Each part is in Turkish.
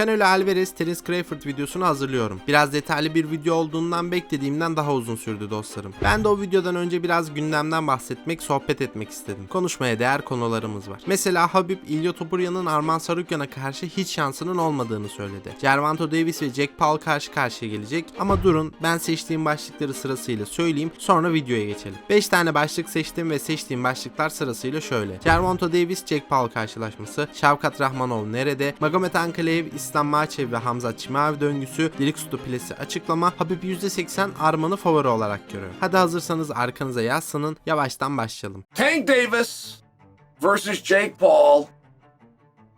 Canelo Alvarez Terence Crawford videosunu hazırlıyorum. Biraz detaylı bir video olduğundan beklediğimden daha uzun sürdü dostlarım. Ben de o videodan önce biraz gündemden bahsetmek, sohbet etmek istedim. Konuşmaya değer konularımız var. Mesela Habib İlya Topurya'nın Arman Sarukyan'a karşı hiç şansının olmadığını söyledi. Gervonta Davis ve Jack Paul karşı karşıya gelecek ama durun ben seçtiğim başlıkları sırasıyla söyleyeyim sonra videoya geçelim. 5 tane başlık seçtim ve seçtiğim başlıklar sırasıyla şöyle. Gervonta Davis Jack Paul karşılaşması, Şavkat Rahmanov nerede, Magomed Ankalaev, İslam Maçev ve Hamza Çimaev döngüsü, Diriksu Plesi açıklama, Habib %80 Arman'ı favori olarak görüyor. Hadi hazırsanız arkanıza yaslanın, yavaştan başlayalım. Tank Davis versus Jake Paul.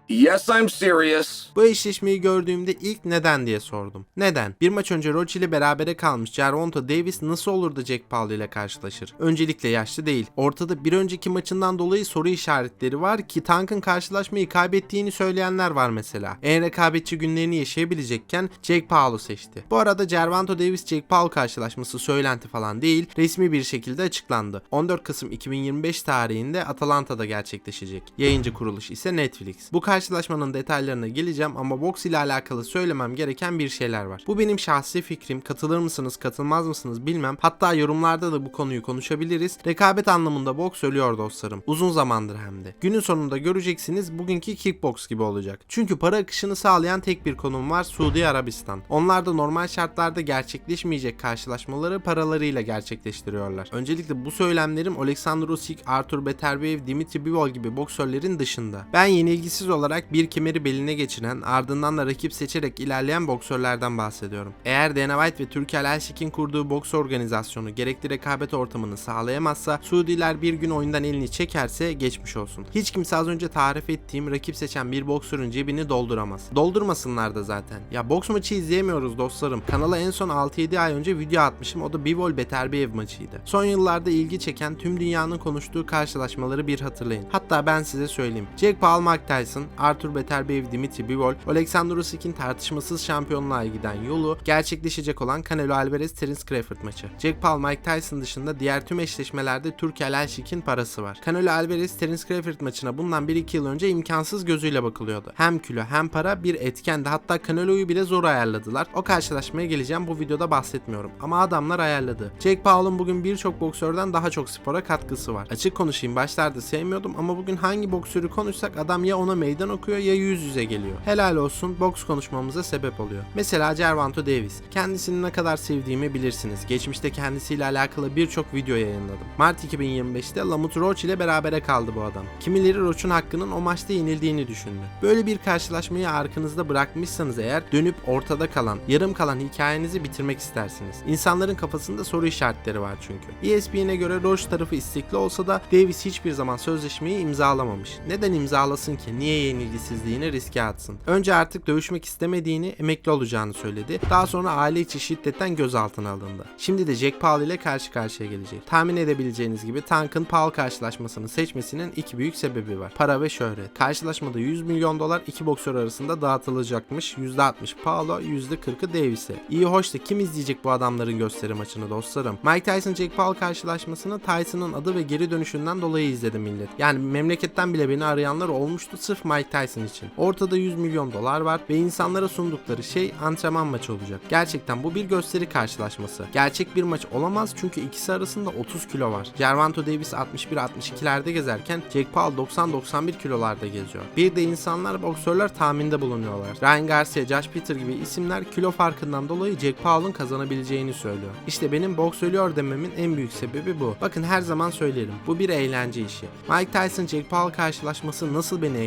Yes, I'm serious. Bu eşleşmeyi gördüğümde ilk neden diye sordum. Neden? Bir maç önce Roach ile berabere kalmış Gervonta Davis nasıl olur da Jack Paul ile karşılaşır? Öncelikle yaşlı değil. Ortada bir önceki maçından dolayı soru işaretleri var ki Tank'ın karşılaşmayı kaybettiğini söyleyenler var mesela. En rekabetçi günlerini yaşayabilecekken Jack Paul'u seçti. Bu arada Gervonta Davis Jack Paul karşılaşması söylenti falan değil, resmi bir şekilde açıklandı. 14 Kasım 2025 tarihinde Atalanta'da gerçekleşecek. Yayıncı kuruluş ise Netflix. Bu karşılaşmanın detaylarına geleceğim ama boks ile alakalı söylemem gereken bir şeyler var. Bu benim şahsi fikrim. Katılır mısınız, katılmaz mısınız bilmem. Hatta yorumlarda da bu konuyu konuşabiliriz. Rekabet anlamında boks ölüyor dostlarım. Uzun zamandır hem de. Günün sonunda göreceksiniz bugünkü kickbox gibi olacak. Çünkü para akışını sağlayan tek bir konum var Suudi Arabistan. Onlar da normal şartlarda gerçekleşmeyecek karşılaşmaları paralarıyla gerçekleştiriyorlar. Öncelikle bu söylemlerim Alexander Usyk, Artur Beterbiev, Dimitri Bivol gibi boksörlerin dışında. Ben yenilgisiz olarak bir kemeri beline geçiren ardından da rakip seçerek ilerleyen boksörlerden bahsediyorum. Eğer Dana White ve Türker Elşik'in kurduğu boks organizasyonu gerekli rekabet ortamını sağlayamazsa Suudiler bir gün oyundan elini çekerse geçmiş olsun. Hiç kimse az önce tarif ettiğim rakip seçen bir boksörün cebini dolduramaz. Doldurmasınlar da zaten. Ya boks maçı izleyemiyoruz dostlarım. Kanala en son 6-7 ay önce video atmışım. O da Bivol Beterbiev maçıydı. Son yıllarda ilgi çeken tüm dünyanın konuştuğu karşılaşmaları bir hatırlayın. Hatta ben size söyleyeyim. Jack Paul Mike Tyson, Arthur Beterbiev Dimitri Bivol, Alexander Usyk'in tartışmasız şampiyonluğa giden yolu gerçekleşecek olan Canelo Alvarez Terence Crawford maçı. Jack Paul Mike Tyson dışında diğer tüm eşleşmelerde Türkiye Elşik'in parası var. Canelo Alvarez Terence Crawford maçına bundan 1-2 yıl önce imkansız gözüyle bakılıyordu. Hem kilo hem para bir etkendi. Hatta Canelo'yu bile zor ayarladılar. O karşılaşmaya geleceğim bu videoda bahsetmiyorum. Ama adamlar ayarladı. Jack Paul'un bugün birçok boksörden daha çok spora katkısı var. Açık konuşayım başlarda sevmiyordum ama bugün hangi boksörü konuşsak adam ya ona meydan okuyor ya yüz yüze geliyor. Helal olsun boks konuşmamıza sebep oluyor. Mesela Gervonta Davis. Kendisini ne kadar sevdiğimi bilirsiniz. Geçmişte kendisiyle alakalı birçok video yayınladım. Mart 2025'te Lamut Roach ile berabere kaldı bu adam. Kimileri Roach'un hakkının o maçta yenildiğini düşündü. Böyle bir karşılaşmayı arkanızda bırakmışsanız eğer dönüp ortada kalan, yarım kalan hikayenizi bitirmek istersiniz. İnsanların kafasında soru işaretleri var çünkü. ESPN'e göre Roach tarafı istekli olsa da Davis hiçbir zaman sözleşmeyi imzalamamış. Neden imzalasın ki? Niye yenilgisizliğini riske atsın? Önce artık dövüşmek istemediğini, emekli olacağını söyledi. Daha sonra aile içi şiddetten gözaltına alındı. Şimdi de Jack Paul ile karşı karşıya gelecek. Tahmin edebileceğiniz gibi Tank'ın Paul karşılaşmasını seçmesinin iki büyük sebebi var. Para ve şöhret. Karşılaşmada 100 milyon dolar iki boksör arasında dağıtılacakmış. %60 Paul'a, %40'ı Davis'e. İyi hoş da kim izleyecek bu adamların gösteri maçını dostlarım? Mike Tyson Jack Paul karşılaşmasını Tyson'ın adı ve geri dönüşünden dolayı izledi millet. Yani memleketten bile beni arayanlar olmuştu sırf Mike Tyson için. Ortada 100 milyon dolar var ve insanlara sundukları şey antrenman maçı olacak. Gerçekten bu bir gösteri karşılaşması. Gerçek bir maç olamaz çünkü ikisi arasında 30 kilo var. Gervonta Davis 61-62'lerde gezerken Jack Paul 90-91 kilolarda geziyor. Bir de insanlar boksörler tahminde bulunuyorlar. Ryan Garcia, Josh Peter gibi isimler kilo farkından dolayı Jack Paul'un kazanabileceğini söylüyor. İşte benim boks ölüyor dememin en büyük sebebi bu. Bakın her zaman söylerim. Bu bir eğlence işi. Mike Tyson Jack Paul karşılaşması nasıl beni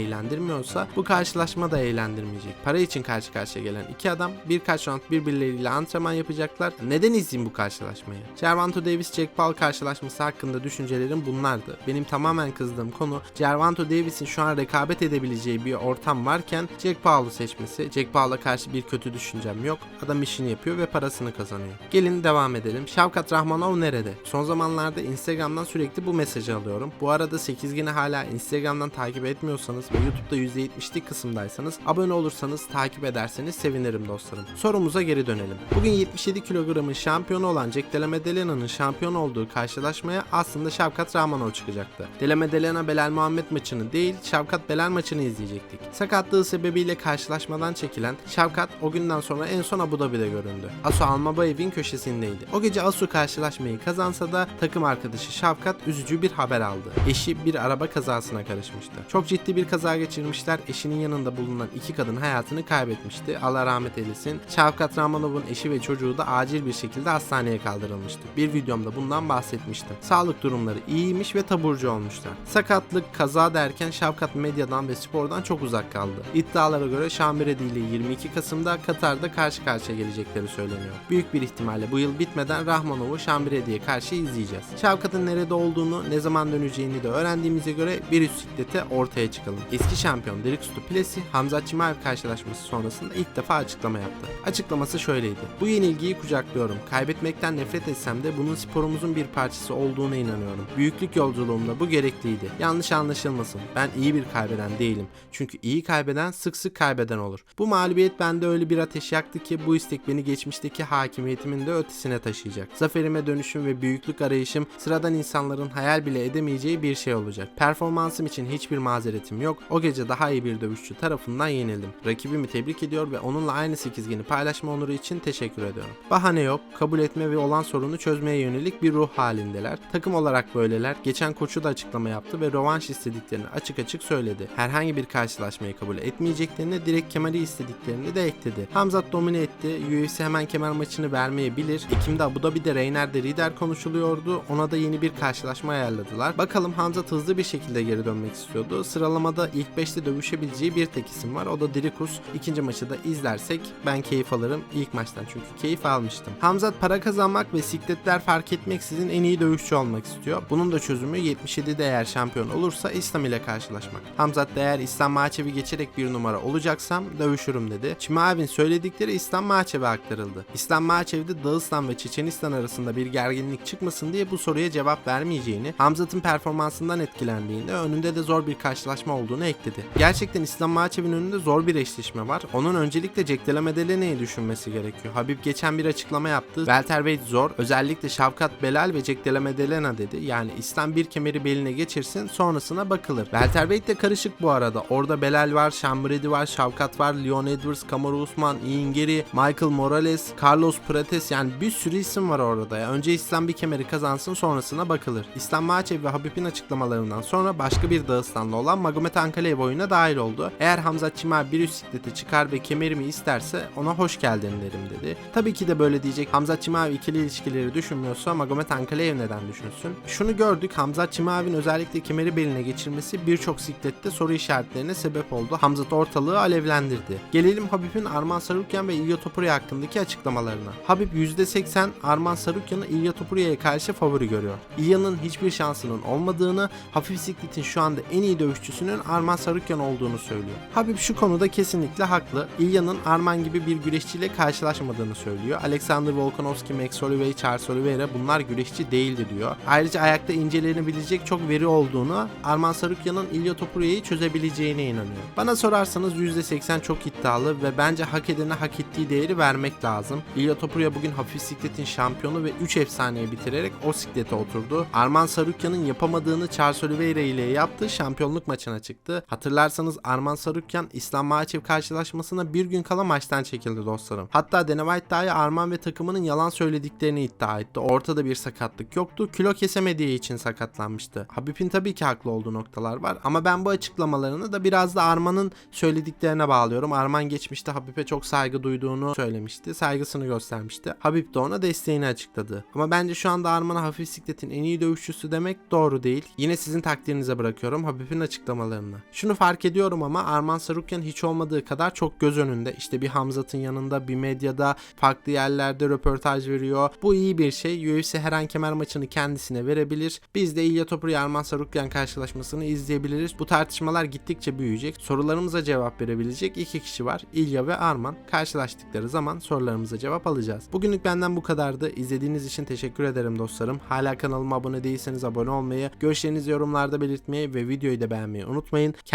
eğlendirmiyorsa bu karşılaşma da eğlendirmeyecek. Para için karşı karşıya gelen iki adam birkaç round birbirleriyle antrenman yapacaklar. Neden izleyeyim bu karşılaşmayı? Gervonta Davis Jack Paul karşılaşması hakkında düşüncelerim bunlardı. Benim tamamen kızdığım konu Gervonta Davis'in şu an rekabet edebileceği bir ortam varken Jack Paul'u seçmesi. Jack Paul'a karşı bir kötü düşüncem yok. Adam işini yapıyor ve parasını kazanıyor. Gelin devam edelim. Şavkat Rahmanov nerede? Son zamanlarda Instagram'dan sürekli bu mesajı alıyorum. Bu arada 8 hala Instagram'dan takip etmiyorsanız ve YouTube'da %70'lik kısımdaysanız abone olursanız takip ederseniz sevinirim dostlarım. Sorumuza geri dönelim. Bugün 77 kilogramın şampiyonu olan Jack Della Madlena'nın şampiyon olduğu karşılaşmaya aslında Şavkat Rahmanov çıkacaktı. Della Maddalena Belal Muhammed maçını değil Şavkat Belal maçını izleyecektik. Sakatlığı sebebiyle karşılaşmadan çekilen Şavkat o günden sonra en son Abu Dhabi'de göründü. Asu Almabayev'in köşesindeydi. O gece Asu karşılaşmayı kazansa da takım arkadaşı Şavkat üzücü bir haber aldı. Eşi bir araba kazasına karışmıştı. Çok ciddi bir kaza geçirmişler. Eşinin yanında bulunan iki kadın hayatını kaybetmişti. Allah rahmet eylesin. Şavkat Rahmanov'un eşi ve çocuğu da acil bir şekilde hastaneye kaldırılmıştı. Bir videomda bundan bahsetmiştim. Sağlık durumları iyiymiş ve taburcu olmuşlar. Sakatlık, kaza derken Şavkat medyadan ve spordan çok uzak kaldı. İddialara göre Şambiredi ile 22 Kasım'da Katar'da karşı karşıya gelecekleri söyleniyor. Büyük bir ihtimalle bu yıl bitmeden Rahmanov'u Şambiredi'ye karşı izleyeceğiz. Şavkat'ın nerede olduğunu, ne zaman döneceğini de öğrendiğimize göre bir üst siklete ortaya çıkalım. Eski şampiyon Derek Plesi Hamza Çimaev karşılaşması sonrasında ilk defa açıklama yaptı. Açıklaması şöyleydi. Bu yenilgiyi kucaklıyorum. Kaybetmekten nefret etsem de bunun sporumuzun bir parçası olduğuna inanıyorum. Büyüklük yolculuğumda bu gerekliydi. Yanlış anlaşılmasın. Ben iyi bir kaybeden değilim. Çünkü iyi kaybeden sık sık kaybeden olur. Bu mağlubiyet bende öyle bir ateş yaktı ki bu istek beni geçmişteki hakimiyetimin de ötesine taşıyacak. Zaferime dönüşüm ve büyüklük arayışım sıradan insanların hayal bile edemeyeceği bir şey olacak. Performansım için hiçbir mazeretim yok. O gece daha iyi bir dövüşçü tarafından yenildim. Rakibimi tebrik ediyor ve onunla aynı sekizgeni paylaşma onuru için teşekkür ediyorum. Bahane yok, kabul etme ve olan sorunu çözmeye yönelik bir ruh halindeler. Takım olarak böyleler. Geçen koçu da açıklama yaptı ve rövanş istediklerini açık açık söyledi. Herhangi bir karşılaşmayı kabul etmeyeceklerini direkt kemeri istediklerini de ekledi. Hamzat domine etti. UFC hemen kemer maçını vermeyebilir. Ekim'de Abu Dhabi'de Reyner'de lider konuşuluyordu. Ona da yeni bir karşılaşma ayarladılar. Bakalım Hamzat hızlı bir şekilde geri dönmek istiyordu. Sıralamada ilk 5'te dövüşebileceği bir tek isim var. O da Dirikus. İkinci maçı da izlersek ben keyif alırım ilk maçtan çünkü keyif almıştım. Hamzat para kazanmak ve sikletler fark etmeksizin en iyi dövüşçü olmak istiyor. Bunun da çözümü 77'de eğer şampiyon olursa İslam ile karşılaşmak. Hamzat da eğer İslam Maçevi geçerek bir numara olacaksam dövüşürüm dedi. Çimavin söyledikleri İslam Maçev'e aktarıldı. İslam Maçev'de Dağıstan ve Çeçenistan arasında bir gerginlik çıkmasın diye bu soruya cevap vermeyeceğini, Hamzat'ın performansından etkilendiğini, önünde de zor bir karşılaşma olduğunu ekledi. Gerçekten İslam Maçev'in önünde zor bir eşleşme var. Onun öncelikle Jack Della Maddalene'yi düşünmesi gerekiyor. Habib geçen bir açıklama yaptı. Welterweight zor. Özellikle Şavkat Belal ve Jack Della Maddalena dedi. Yani İslam bir kemeri beline geçirsin sonrasına bakılır. Welterweight de karışık bu arada. Orada Belal var, Şambredi var, Şavkat var, Leon Edwards, Kamaru Usman, Ian Gary, Michael Morales, Carlos Prates yani bir sürü isim var orada ya. Önce İslam bir kemeri kazansın sonrasına bakılır. İslam Maçev ve Habib'in açıklamalarından sonra başka bir Dağıstanlı olan Magomed Ankaleev oyuna dahil oldu. Eğer Hamza Çimer bir üst siklete çıkar ve kemerimi isterse ona hoş geldin derim dedi. Tabii ki de böyle diyecek. Hamza Çimav ikili ilişkileri düşünmüyorsa Magomed Ankaleev neden düşünsün? Şunu gördük. Hamza Çimav'in özellikle kemeri beline geçirmesi birçok siklette soru işaretlerine sebep oldu. Hamzat ortalığı alevlendirdi. Gelelim Habib'in Arman Sarukyan ve İlya Topuria hakkındaki açıklamalarına. Habib %80 Arman Sarukyan'ı İlya Topuria'ya karşı favori görüyor. İlya'nın hiçbir şansının olmadığını, hafif sikletin şu anda en iyi dövüşçüsünün Arman Sarukyan olduğunu söylüyor. Habib şu konuda kesinlikle haklı. İlya'nın Arman gibi bir güreşçiyle karşılaşmadığını söylüyor. Alexander Volkanovski, Max Holloway, Charles Oliveira bunlar güreşçi değildi diyor. Ayrıca ayakta incelenebilecek çok veri olduğunu, Arman Sarukyan'ın İlya Topuria'yı çözebileceğine inanıyor. Bana sorarsanız %80 çok iddialı ve bence hak edene hak ettiği değeri vermek lazım. İlya Topuria bugün hafif sikletin şampiyonu ve 3 efsaneye bitirerek o siklete oturdu. Arman Sarukyan'ın yapamadığını Charles Oliveira ile yaptığı şampiyonluk maçına çıktı. Hatırlarsanız Arman Sarukyan İslam Makhachev karşılaşmasına bir gün kala maçtan çekildi dostlarım. Hatta Dana dahi Arman ve takımının yalan söylediklerini iddia etti. Ortada bir sakatlık yoktu. Kilo kesemediği için sakatlanmıştı. Habib'in tabii ki haklı olduğu noktalar var ama ben bu açıklamalarını da biraz da Arman'ın söylediklerine bağlıyorum. Arman geçmişte Habib'e çok saygı duyduğunu söylemişti. Saygısını göstermişti. Habib de ona desteğini açıkladı. Ama bence şu anda Arman'a hafif sikletin en iyi dövüşçüsü demek doğru değil. Yine sizin takdirinize bırakıyorum Habib'in açıklamalarını. Şunu fark ediyorum ama Arman Sarukyan hiç olmadığı kadar çok göz önünde. İşte bir Hamzat'ın yanında, bir medyada, farklı yerlerde röportaj veriyor. Bu iyi bir şey. UFC her an kemer maçını kendisine verebilir. Biz de İlya Topuria Arman Sarukyan karşılaşmasını izleyebiliriz. Bu tartışmalar gittikçe büyüyecek. Sorularımıza cevap verebilecek iki kişi var. İlya ve Arman. Karşılaştıkları zaman sorularımıza cevap alacağız. Bugünlük benden bu kadardı. İzlediğiniz için teşekkür ederim dostlarım. Hala kanalıma abone değilseniz abone olmayı, görüşlerinizi yorumlarda belirtmeyi ve videoyu da beğenmeyi unutmayın. Kendinize